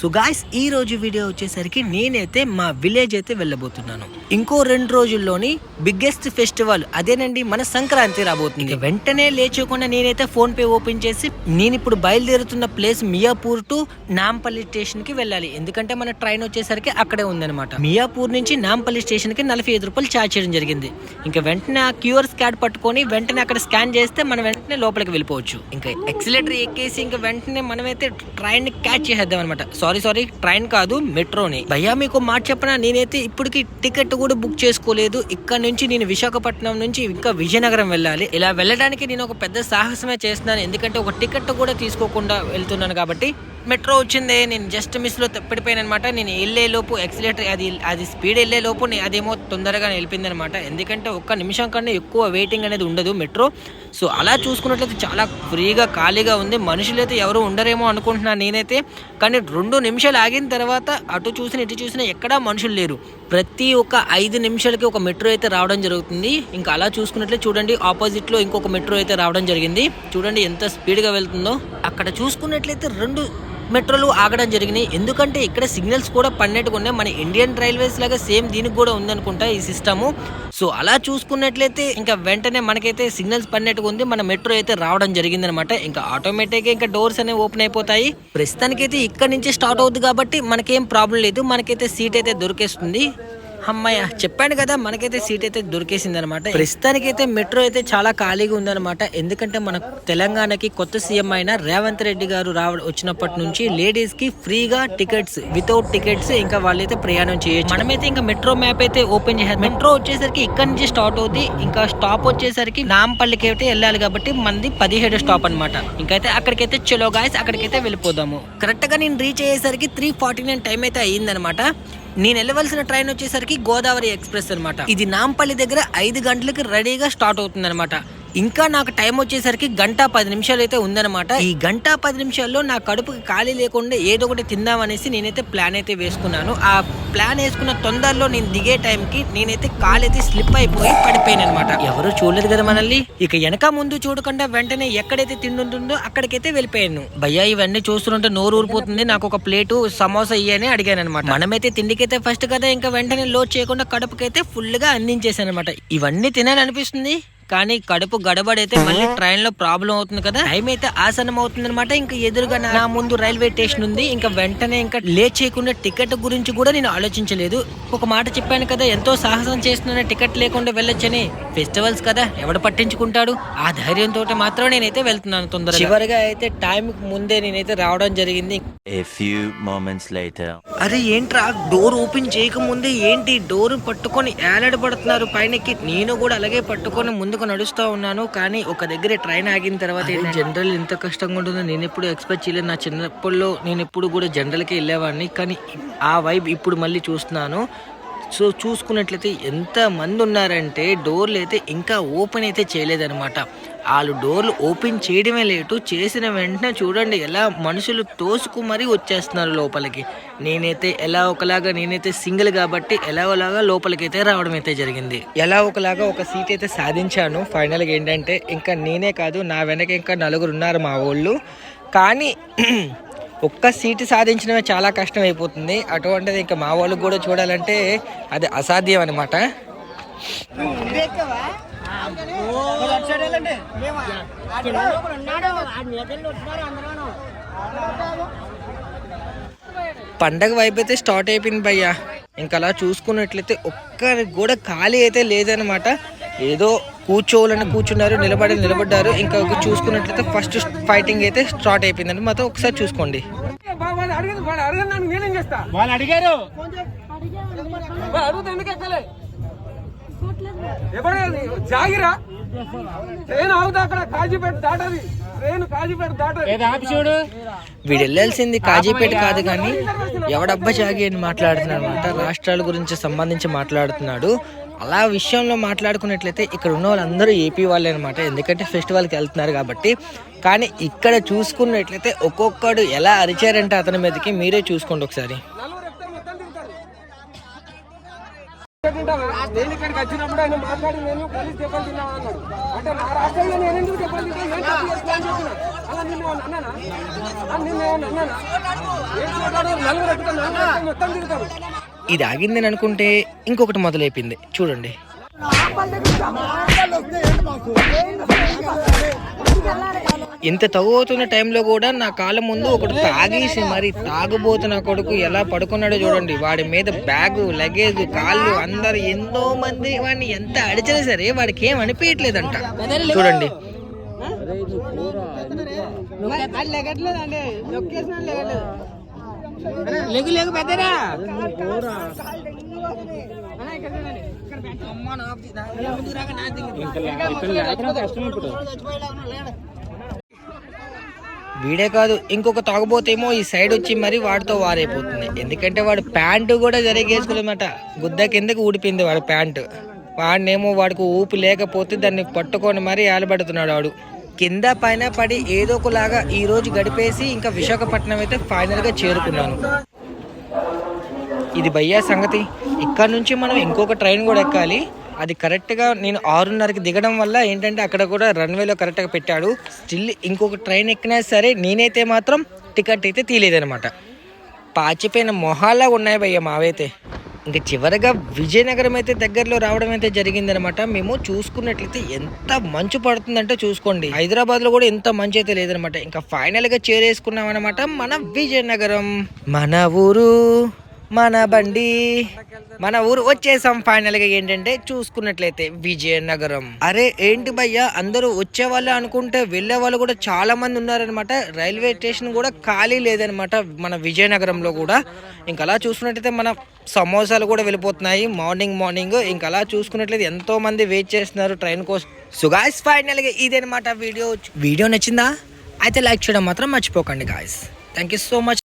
So guys ఈ రోజు video వచ్చేసరికి నేనైతే మా విలేజ్ అయితే వెళ్ళబోతున్నాను. ఇంకో రెండు రోజుల్లోని బిగ్గెస్ట్ ఫెస్టివల్ అదేనండి మన సంక్రాంతి రాబోతుంది. వెంటనే లేచకుండా నేనైతే ఫోన్ పే ఓపెన్ చేసి నేను ఇప్పుడు బయలుదేరుతున్న ప్లేస్ మియాపూర్ టు నాంపల్లి స్టేషన్కి వెళ్ళాలి. ఎందుకంటే మన ట్రైన్ వచ్చేసరికి అక్కడే ఉందన్నమాట. మియాపూర్ నుంచి నాంపల్లి స్టేషన్కి నలభై ఐదు రూపాయలు ఛార్జ్ చేయడం జరిగింది. ఇంకా వెంటనే ఆ క్యూఆర్ స్కాడ్ పట్టుకొని వెంటనే అక్కడ స్కాన్ చేస్తే మనం వెంటనే లోపలికి వెళ్ళిపోవచ్చు. ఇంకా ఎక్సిలేటర్ ఎక్కేసి ఇంకా వెంటనే మనమైతే ట్రైన్ క్యాచ్ చేసేద్దాం అనమాట సో సారీ సారీ ట్రైన్ కాదు మెట్రోని. భయ్యా మీకు మాట చెప్పనా? నేనైతే ఇప్పటికి టికెట్ కూడా బుక్ చేసుకోలేదు. ఇక్కడ నుంచి నేను విశాఖపట్నం నుంచి ఇంకా విజయనగరం వెళ్ళాలి. ఇలా వెళ్ళడానికి నేను ఒక పెద్ద సాహసమే చేస్తున్నాను. ఎందుకంటే ఒక టికెట్ కూడా తీసుకోకుండా వెళ్తున్నాను కాబట్టి మెట్రో వచ్చిందే నేను జస్ట్ మిస్లో తప్పిడిపోయాను అనమాట నేను వెళ్ళేలోపు ఎక్సిలేటర్ అది అది స్పీడ్ వెళ్ళేలోపు అదేమో తొందరగా వెళ్ళిపోయింది అనమాట ఎందుకంటే ఒక్క నిమిషం కన్నా ఎక్కువ వెయిటింగ్ అనేది ఉండదు మెట్రో. సో అలా చూసుకున్నట్లయితే చాలా ఫ్రీగా ఖాళీగా ఉంది. మనుషులు అయితే ఎవరు ఉండరేమో అనుకుంటున్నాను నేనైతే. కానీ రెండు నిమిషాలు ఆగిన తర్వాత అటు చూసిన ఇటు చూసినా ఎక్కడా మనుషులు లేరు. ప్రతి ఒక్క ఐదు నిమిషాలకి ఒక మెట్రో అయితే రావడం జరుగుతుంది. ఇంకా అలా చూసుకున్నట్లే చూడండి ఆపోజిట్లో ఇంకొక మెట్రో అయితే రావడం జరిగింది. చూడండి ఎంత స్పీడ్గా వెళ్తుందో. అక్కడ చూసుకున్నట్లయితే రెండు మెట్రోలు ఆగడం జరిగినాయి. ఎందుకంటే ఇక్కడ సిగ్నల్స్ కూడా పడినట్టుగా ఉన్నాయి. మన ఇండియన్ రైల్వేస్ లాగా సేమ్ దీనికి కూడా ఉందనుకుంటా ఈ సిస్టము. సో అలా చూసుకున్నట్లయితే ఇంకా వెంటనే మనకైతే సిగ్నల్స్ పడినట్టుగా ఉంది. మన మెట్రో అయితే రావడం జరిగింది అనమాట ఇంకా ఆటోమేటిక్గా ఇంకా డోర్స్ అనేవి ఓపెన్ అయిపోతాయి. ప్రస్తుతానికైతే ఇక్కడ నుంచి స్టార్ట్ అవుతుంది కాబట్టి మనకేం ప్రాబ్లం లేదు. మనకైతే సీట్ అయితే దొరికేస్తుంది. అమ్మాయ చెప్పాను కదా మనకైతే సీట్ అయితే దొరికేసింది అనమాట ప్రస్తుతానికైతే మెట్రో అయితే చాలా ఖాళీగా ఉందన్నమాట ఎందుకంటే మన తెలంగాణకి కొత్త సీఎం అయిన రేవంత్ రెడ్డి గారు రావ వచ్చినప్పటి నుంచి లేడీస్కి ఫ్రీగా టికెట్స్ వితౌట్ టికెట్స్ ఇంకా వాళ్ళైతే ప్రయాణం చేయొచ్చు. మనమైతే ఇంకా మెట్రో మ్యాప్ అయితే ఓపెన్ చేసాం మెట్రో వచ్చేసరికి ఇక్కడ నుంచి స్టార్ట్ అవుతుంది ఇంకా స్టాప్ వచ్చేసరికి నాంపల్లికి అయితే వెళ్ళాలి కాబట్టి మంది పదిహేడు స్టాప్ అనమాట. ఇంకైతే అక్కడికైతే చలో గాయస్ అక్కడికైతే వెళ్ళిపోదాము. కరెక్ట్గా నేను రీచ్ అయ్యేసరికి త్రీ ఫార్టీ నైన్ టైం అయితే అయ్యిందనమాట. నేను వెళ్ళవలసిన ట్రైన్ వచ్చేసరికి గోదావరి ఎక్స్ప్రెస్ అనమాట ఇది నాంపల్లి దగ్గర ఐదు గంటలకు రెడీగా స్టార్ట్ అవుతుంది ఇంకా నాకు టైం వచ్చేసరికి గంట పది నిమిషాలు అయితే ఉందన్నమాట. ఈ గంట పది నిమిషాల్లో నా కడుపుకి ఖాళీ లేకుండా ఏదో ఒకటి తిందామనేసి నేనైతే ప్లాన్ అయితే వేసుకున్నాను. ఆ ప్లాన్ వేసుకున్న తొందరలో నేను దిగే టైంకి నేనైతే కాలు అయితే స్లిప్ అయిపోయి పడిపోయాను అనమాట ఎవరు చూడలేదు కదా మనల్ని? ఇక వెనక ముందు చూడకుండా వెంటనే ఎక్కడైతే తిండి ఉంటుందో అక్కడికైతే వెళ్ళిపోయాను. భయ్యా ఇవన్నీ చూస్తుంటే నోరు ఊరిపోతుంది. నాకు ఒక ప్లేటు సమోసా ఇయ్యని అడిగాను అనమాట మనమైతే తిండికైతే ఫస్ట్ కదా ఇంకా వెంటనే లోడ్ చేయకుండా కడుపుకైతే ఫుల్గా అందించేసాను అనమాట ఇవన్నీ తినాలనిపిస్తుంది? కానీ కడుపు గడబడైతే మళ్ళీ ట్రైన్లో ప్రాబ్లం అవుతుంది కదా. టైం అయితే ఆసనం అవుతుంది అనమాట ఇంకా ఎదురుగా నా ముందు రైల్వే స్టేషన్ ఉంది. ఇంకా వెంటనే ఇంకా లేట్ చేయకుండా టికెట్ గురించి కూడా నేను ఆలోచించలేదు. ఒక మాట చెప్పాను కదా ఎంతో సాహసం చేస్తున్న టికెట్ లేకుండా వెళ్ళొచ్చని. ఫెస్టివల్స్ కదా ఎవడు పట్టించుకుంటాడు? ఆ ధైర్యంతో మాత్రం నేనైతే వెళ్తున్నాను తొందరగా. చివరిగా అయితే టైం ముందే నేనైతే రావడం జరిగింది. అరే ఏంట్రా? డోర్ ఓపెన్ చేయకముందే ఏంటి? డోర్ పట్టుకొని ఏలాడబడుతున్నారు? పైనకి నేను కూడా అలాగే పట్టుకొని ముందుకు నడుస్తూ ఉన్నాను కానీ ఒక దగ్గర ట్రైన్ ఆగిన తర్వాత జనరల్ ఎంత కష్టంగా ఉంటుందో నేను ఎప్పుడు ఎక్స్పెక్ట్ చేయలేదు. నా చిన్నప్పుడులో నేను ఎప్పుడు కూడా జనరల్కి వెళ్ళేవాడిని కానీ ఆ వైబ్ ఇప్పుడు మళ్ళీ చూస్తున్నాను. సో చూసుకున్నట్లయితే ఎంత మంది ఉన్నారంటే డోర్లు అయితే ఇంకా ఓపెన్ అయితే చేయలేదన్నమాట. వాళ్ళు డోర్లు ఓపెన్ చేయడమే లేటు చేసిన వెంటనే చూడండి ఎలా మనుషులు తోసుకు మరీ వచ్చేస్తున్నారు లోపలికి. నేనైతే ఎలా ఒకలాగా నేనైతే సింగిల్ కాబట్టి ఎలా ఒకలాగా లోపలికి అయితే రావడం అయితే జరిగింది. ఎలా ఒకలాగా ఒక సీట్ అయితే సాధించాను. ఫైనల్గా ఏంటంటే ఇంకా నేనే కాదు నా వెనక ఇంకా నలుగురు ఉన్నారు మా వాళ్ళు. కానీ ఒక్క సీటు సాధించడమే చాలా కష్టం అయిపోతుంది అటువంటిది ఇంకా మా వాళ్ళకి కూడా చూడాలంటే అది అసాధ్యం అనమాట పండగ వైపు అయితే స్టార్ట్ అయిపోయింది భయ్యా. ఇంకా అలా చూసుకున్నట్లయితే ఒక్కరికి కూడా ఖాళీ అయితే లేదనమాట ఏదో కూర్చోవాలని కూర్చున్నారు నిలబడి నిలబడ్డారు. ఇంకా ఒక చూసుకున్నట్లయితే ఫస్ట్ ఫైటింగ్ అయితే స్టార్ట్ అయిపోయిందండి. మాతో ఒకసారి చూసుకోండి. అడిగారు. ఎవడే జాగిరా? ట్రైన్ అవుతా అక్కడ కాజీపేట దాటది. ట్రైన్ కాజీపేట దాటది. ఏదో ఆపి చూడు. వీడు వెళ్ళాల్సింది కాజీపేట కాదు కానీ ఎవడబ్బా జాగి అని మాట్లాడుతున్నాడు అనమాట రాష్ట్రాల గురించి సంబంధించి మాట్లాడుతున్నాడు. అలా విషయంలో మాట్లాడుకున్నట్లయితే ఇక్కడ ఉన్న వాళ్ళందరూ ఏపీ వాళ్ళే అనమాట ఎందుకంటే ఫెస్టివల్కి వెళ్తున్నారు కాబట్టి. కానీ ఇక్కడ చూసుకున్నట్లయితే ఒక్కొక్కడు ఎలా అరిచారంటే అతని మీదకి మీరే చూసుకోండి ఒకసారి. తింటావా? నేను ఇక్కడికి వచ్చినప్పుడు ఆయన మాట్లాడి నేను పోలీస్ దెబ్బలు తిన్నాను అన్నాడు అంటే నా రాష్ట్రంలో నేను ఎందుకు దెబ్బలు తింటాను నేను తప్పు చేస్తా చెప్పిన అలా నిన్ను అన్నానా? ఆ, అన్నానా? ఏం మాట్లాడారు? నలుగురు ఎక్కుతారు, మొత్తం తిరుగుతాను ఇది ఆగిందని అనుకుంటే ఇంకొకటి మొదలైపోయింది చూడండి ఇంత తవ్వుతున్న టైంలో కూడా నా కాళ్ళ ముందు ఒకటి తాగేసి మరి తాగుబోతున్న కొడుకు ఎలా పడుకున్నాడో చూడండి. వాడి మీద బ్యాగ్ లగేజ్ కాళ్ళు అందరు ఎంతో మంది వాడిని ఎంత అడిచినా సరే వాడికి ఏం అనిపించట్లేదంట చూడండి. లెగు లెగు పెద్దరా. వీడే కాదు ఇంకొక తాగబోతేమో ఈ సైడ్ వచ్చి మరి వాడితో వారైపోతుంది. ఎందుకంటే వాడు ప్యాంటు కూడా జరిగేసుకోలేమట గుద్ద కిందకి ఊడిపోయింది వాడు ప్యాంటు. వాడినేమో వాడికి ఊపి లేకపోతే దాన్ని పట్టుకొని మరీ ఏలబడుతున్నాడు వాడు. కింద పైన పడి ఏదో ఒకలాగా ఈరోజు గడిపేసి ఇంకా విశాఖపట్నం అయితే ఫైనల్గా చేరుకున్నాను. ఇది భయ్యా సంగతి. ఇక్కడ నుంచి మనం ఇంకొక ట్రైన్ కూడా ఎక్కాలి. అది కరెక్ట్గా నేను ఆరున్నరకి దిగడం వల్ల ఏంటంటే అక్కడ కూడా రన్వేలో కరెక్ట్గా పెట్టాడు. స్టిల్ ఇంకొక ట్రైన్ ఎక్కినా సరే నేనైతే మాత్రం టికెట్ అయితే తీయలేదనమాట పాచిపోయిన మొహాలా ఉన్నాయి భయ్య మావైతే. ఇంకా చివరగా విజయనగరం అయితే దగ్గరలో రావడం అయితే జరిగిందనమాట మేము చూసుకున్నట్లయితే ఎంత మంచు పడుతుందంటే చూసుకోండి. హైదరాబాద్లో కూడా ఎంత మంచు అయితే లేదనమాట ఇంకా ఫైనల్గా చేరేసుకున్నాం అనమాట మన విజయనగరం. మన ఊరు. మన బండి మన ఊరు వచ్చేసాం ఫైనల్గా ఏంటంటే చూసుకున్నట్లయితే విజయనగరం. అరే ఏంటి భయ్యా? అందరూ వచ్చే వాళ్ళు అనుకుంటే వెళ్ళే వాళ్ళు కూడా చాలా మంది ఉన్నారనమాట రైల్వే స్టేషన్ కూడా ఖాళీ లేదనమాట మన విజయనగరంలో కూడా. ఇంకా అలా చూసుకున్నట్లయితే మన సమోసాలు కూడా వెళ్ళిపోతున్నాయి. మార్నింగ్ మార్నింగ్ ఇంకా అలా చూసుకున్నట్లయితే ఎంతో మంది వెయిట్ చేస్తున్నారు ట్రైన్ కోసం. సో ఫైనల్గా ఇదనమాట వీడియో. వీడియో నచ్చిందా? అయితే లైక్ చేయడం మాత్రం మర్చిపోకండి guys thank you so much